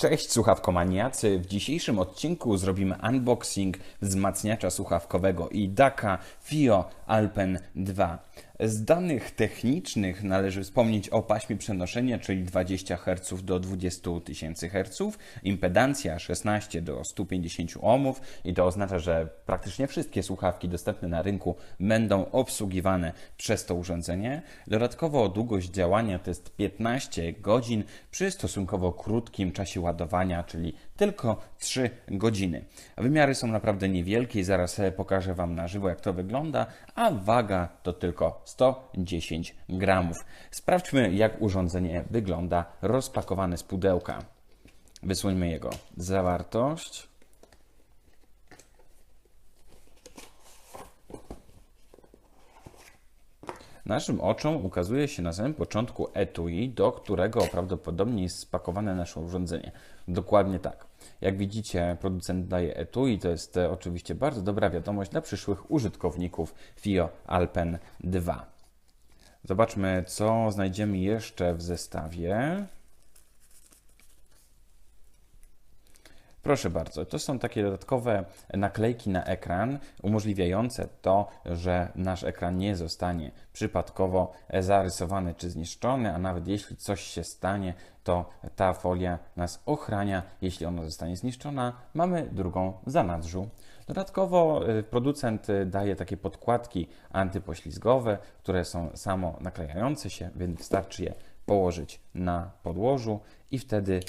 Cześć słuchawkomaniacy! W dzisiejszym odcinku zrobimy unboxing wzmacniacza słuchawkowego IDAKA FIO Alpen 2. Z danych technicznych należy wspomnieć o paśmie przenoszenia, czyli 20 Hz do 20 000 Hz, impedancja 16 do 150 ohmów i to oznacza, że praktycznie wszystkie słuchawki dostępne na rynku będą obsługiwane przez to urządzenie. Dodatkowo długość działania to jest 15 godzin przy stosunkowo krótkim czasie ładowania, czyli tylko 3 godziny. Wymiary są naprawdę niewielkie i zaraz pokażę Wam na żywo, jak to wygląda, a waga to tylko 110 gramów. Sprawdźmy, jak urządzenie wygląda rozpakowane z pudełka. Wysłońmy jego zawartość. Naszym oczom ukazuje się na samym początku etui, do którego prawdopodobnie jest spakowane nasze urządzenie. Dokładnie tak. Jak widzicie, producent daje etui, to jest e, oczywiście bardzo dobra wiadomość dla przyszłych użytkowników FIO Alpen 2. Zobaczmy, co znajdziemy jeszcze w zestawie. Proszę bardzo, to są takie dodatkowe naklejki na ekran, umożliwiające to, że nasz ekran nie zostanie przypadkowo zarysowany czy zniszczony, a nawet jeśli coś się stanie, to ta folia nas ochrania. Jeśli ona zostanie zniszczona, mamy drugą zanadrzu. Dodatkowo y, producent y, daje takie podkładki antypoślizgowe, które są samo naklejające się, więc wystarczy je położyć na podłożu i wtedy,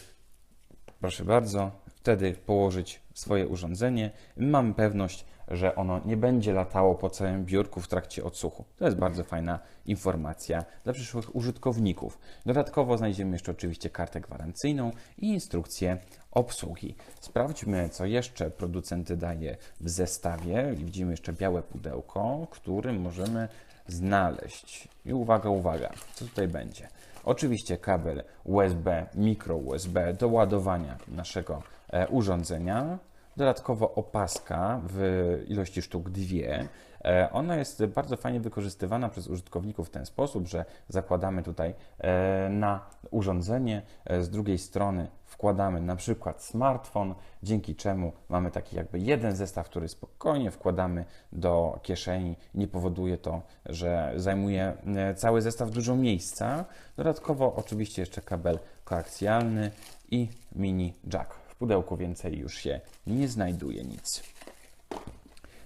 proszę bardzo, wtedy położyć swoje urządzenie. Mamy pewność, że ono nie będzie latało po całym biurku w trakcie odsłuchu. To jest bardzo fajna informacja dla przyszłych użytkowników. Dodatkowo znajdziemy jeszcze oczywiście kartę gwarancyjną i instrukcję obsługi. Sprawdźmy, co jeszcze producent daje w zestawie. Widzimy jeszcze białe pudełko, którym możemy znaleźć. I uwaga, uwaga, co tutaj będzie? Oczywiście kabel USB, mikro USB do ładowania naszego e, urządzenia. Dodatkowo opaska w ilości sztuk dwie. E, ona jest bardzo fajnie wykorzystywana przez użytkowników w ten sposób, że zakładamy tutaj e, na urządzenie, z drugiej strony wkładamy na przykład smartfon, dzięki czemu mamy taki jakby jeden zestaw, który spokojnie wkładamy do kieszeni. Nie powoduje to, że zajmuje e, cały zestaw dużo miejsca. Dodatkowo oczywiście jeszcze kabel koaksjalny i mini jack. Pudełku więcej już się nie znajduje nic.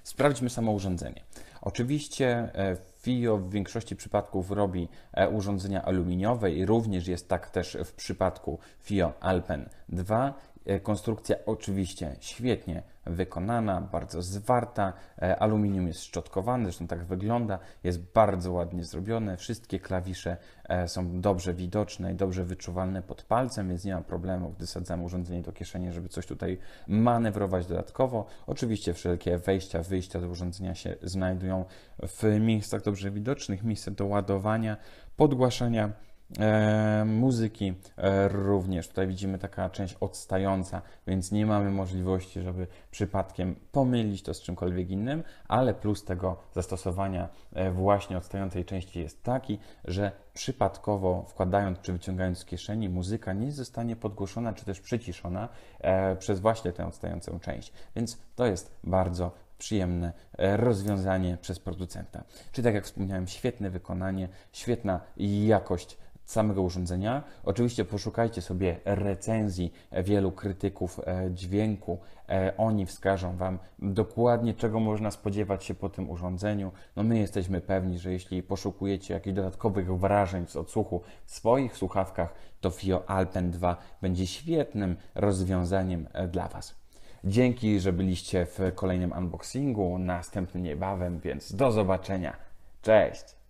Sprawdźmy samo urządzenie. Oczywiście e, FIO w większości przypadków robi e, urządzenia aluminiowe i również jest tak też w przypadku FIO Alpen 2. E, konstrukcja oczywiście świetnie wykonana, bardzo zwarta. E, aluminium jest szczotkowane, zresztą tak wygląda, jest bardzo ładnie zrobione. Wszystkie klawisze są dobrze widoczne i dobrze wyczuwalne pod palcem, więc nie ma problemu, gdy sadzamy urządzenie do kieszeni, żeby coś tutaj manewrować dodatkowo. Oczywiście wszelkie wejścia, wyjścia do urządzenia się znajdują w miejscach dobrze widocznych, miejsce do ładowania, podgłaszania E, muzyki e, również. Tutaj widzimy taka część odstająca, więc nie mamy możliwości, żeby przypadkiem pomylić to z czymkolwiek innym, ale plus tego zastosowania e, właśnie odstającej części jest taki, że przypadkowo wkładając czy wyciągając z kieszeni muzyka nie zostanie podgłoszona czy też przyciszona przez właśnie tę odstającą część. Więc to jest bardzo przyjemne rozwiązanie przez producenta. Czy tak jak wspomniałem, świetne wykonanie, świetna jakość samego urządzenia. Oczywiście poszukajcie sobie recenzji wielu krytyków e, dźwięku. E, oni wskażą Wam dokładnie, czego można spodziewać się po tym urządzeniu. No my jesteśmy pewni, że jeśli poszukujecie jakichś dodatkowych wrażeń z odsłuchu w swoich słuchawkach, to FIO Alpen 2 będzie świetnym rozwiązaniem e, dla Was. Dzięki, że byliście w kolejnym unboxingu, następnym niebawem, więc do zobaczenia. Cześć!